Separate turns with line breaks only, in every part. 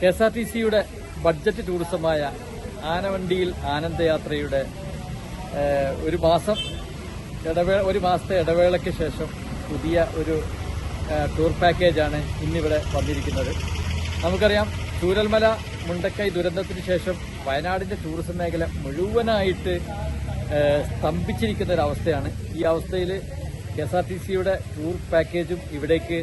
K S R T സിയുടെ budget ടൂറിസമായ ആനവണ്ടിയിൽ ആനന്ദയാത്രയുടെ ഒരു മാസം ഇടവേള ഒരു മാസത്തെ ഇടവേളയ്ക്ക് ശേഷം പുതിയ ഒരു ടൂർ പാക്കേജാണ് ഇന്നിവിടെ വന്നിരിക്കുന്നത്. നമുക്കറിയാം ചൂരൽമല മുണ്ടക്കൈ ദുരന്തത്തിന് ശേഷം വയനാടിന്റെ ടൂറിസം മേഖല മുഴുവനായിട്ട് സ്തംഭിച്ചിരിക്കുന്ന ഒരു അവസ്ഥയാണ് ഈ അവസ്ഥയിൽ കെ എസ് ആർ ടി സിയുടെ ടൂർ പാക്കേജും ഇവിടേക്ക്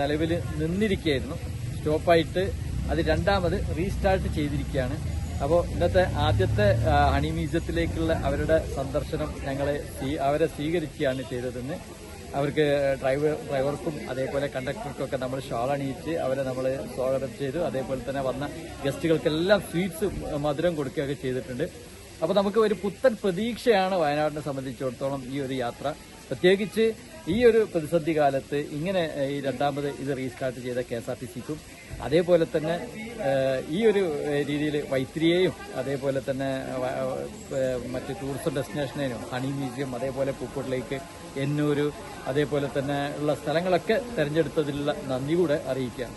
നിലവിൽ നിന്നിരിക്കുകയായിരുന്നു. സ്റ്റോപ്പായിട്ട് അത് രണ്ടാമത് റീസ്റ്റാർട്ട് ചെയ്തിരിക്കുകയാണ്. അപ്പോൾ ഇന്നത്തെ ആദ്യത്തെ ഹണി മ്യൂസിയത്തിലേക്കുള്ള അവരുടെ സന്ദർശനം ഞങ്ങളെ അവരെ സ്വീകരിക്കുകയാണ് ചെയ്തതെന്ന്. അവർക്ക് ഡ്രൈവർ ഡ്രൈവർക്കും അതേപോലെ കണ്ടക്ടർക്കും ഒക്കെ നമ്മൾ ഷാൾ അണിയിച്ച് അവരെ നമ്മൾ സ്വാഗതം ചെയ്തു. അതേപോലെ തന്നെ വന്ന ഗസ്റ്റുകൾക്കെല്ലാം സ്വീറ്റ്സ് മധുരം കൊടുക്കുകയൊക്കെ ചെയ്തിട്ടുണ്ട്. അപ്പോൾ നമുക്ക് ഒരു പുത്തൻ പ്രതീക്ഷയാണ് വയനാടിനെ സംബന്ധിച്ചിടത്തോളം ഈ ഒരു യാത്ര. പ്രത്യേകിച്ച് ഈ ഒരു പ്രതിസന്ധി കാലത്ത് ഇങ്ങനെ ഈ രണ്ടാമത് ഇത് റീസ്റ്റാർട്ട് ചെയ്ത കെ എസ് ആർ ടി സിക്കും അതേപോലെ തന്നെ ഈ ഒരു രീതിയിൽ വൈത്തിരിയെയും അതേപോലെ തന്നെ മറ്റ് ടൂറിസം ഡെസ്റ്റിനേഷനേനും ഹണി മ്യൂസിയം അതേപോലെ പൂക്കോട് ലേക്ക് എന്നൂര് അതേപോലെ തന്നെ ഉള്ള സ്ഥലങ്ങളൊക്കെ തിരഞ്ഞെടുത്തതിലുള്ള നന്ദി കൂടെ അറിയിക്കുകയാണ്.